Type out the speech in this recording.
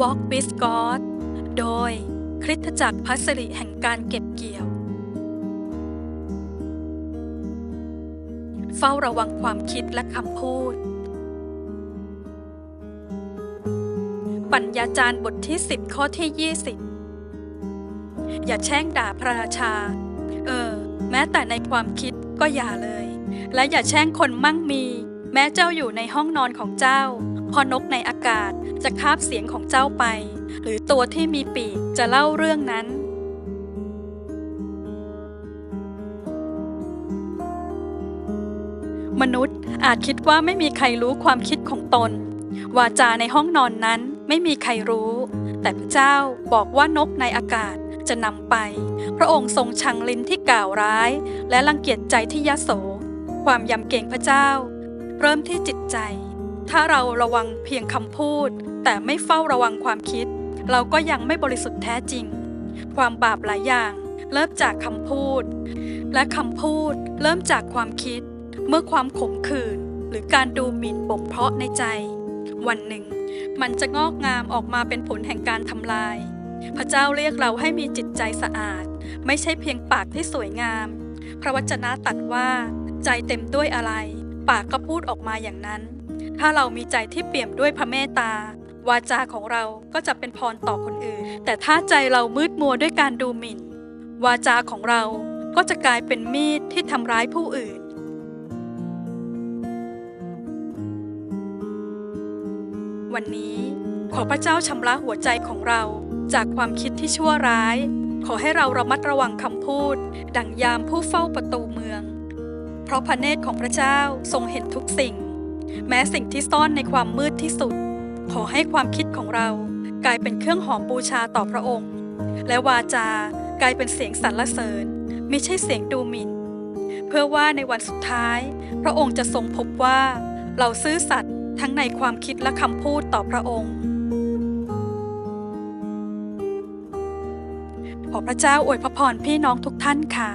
Walk with God โดยคริสตจักรพัสริแห่งการเก็บเกี่ยว เฝ้าระวังความคิดและคำพูด ปัญญาจารย์บทที่ 10 ข้อที่ 20 อย่าแช่งด่าพระราชา เออ แม้แต่ในความคิดก็อย่าเลย และอย่าแช่งคนมั่งมี แม้เจ้าอยู่ในห้องนอนของเจ้า พอนกในอากาศจะคาบเสียงของเจ้าไป หรือตัวที่มีปีกจะเล่าเรื่องนั้นมนุษย์อาจคิดว่าไม่มีใครรู้ความคิดของตน วาจาในห้องนอนนั้นไม่มีใครรู้ แต่พระเจ้าบอกว่านกในอากาศจะนำไป พระองค์ทรงชังลิ้นที่กล่าวร้าย และรังเกียจใจที่ยโส ความยำเกรงพระเจ้า เริ่มที่จิตใจ ถ้าเราระวังเพียงคำพูด แต่ไม่เฝ้าระวังความคิด เราก็ยังไม่บริสุทธิ์แท้จริง ความบาปหลายอย่าง เริ่มจากคำพูด และคำพูดเริ่มจากความคิด เมื่อความขมขื่นหรือการดูหมิ่นบ่มเพาะในใจ วันหนึ่ง มันจะงอกงามออกมาเป็นผลแห่งการทำลาย พระเจ้าเรียกเราให้มีจิตใจสะอาด ไม่ใช่เพียงปากที่สวยงาม พระวจนะตัดว่า ใจเต็มด้วยอะไร ปากก็พูดออกมาอย่างนั้น ถ้าเรามีใจที่เปี่ยมด้วยพระเมตตาวาจาของเราก็จะเป็นพรต่อคนอื่น แต่ถ้าใจเรามืดมัวด้วยการดูหมิ่น วาจาของเราก็จะกลายเป็นมีดที่ทำร้ายผู้อื่น วันนี้ขอพระเจ้าชำระหัวใจของเราจากความคิดที่ชั่วร้าย ขอให้เราระมัดระวังคำพูด ดังยามผู้เฝ้าประตูเมือง เพราะพระเนตรของพระเจ้าทรงเห็นทุกสิ่ง แม้สิ่งที่ซ่อนในความมืดที่สุด ขอให้ความคิดของเรากลายเป็นเครื่องหอมบูชาต่อพระองค์ และวาจากลายเป็นเสียงสรรเสริญ ไม่ใช่เสียงดูหมิ่น เพื่อว่าในวันสุดท้าย พระองค์จะทรงพบว่า เราซื่อสัตย์ทั้งในความคิดและคำพูดต่อพระองค์ ขอพระเจ้าอวยพระพรพี่น้องทุกท่านค่ะ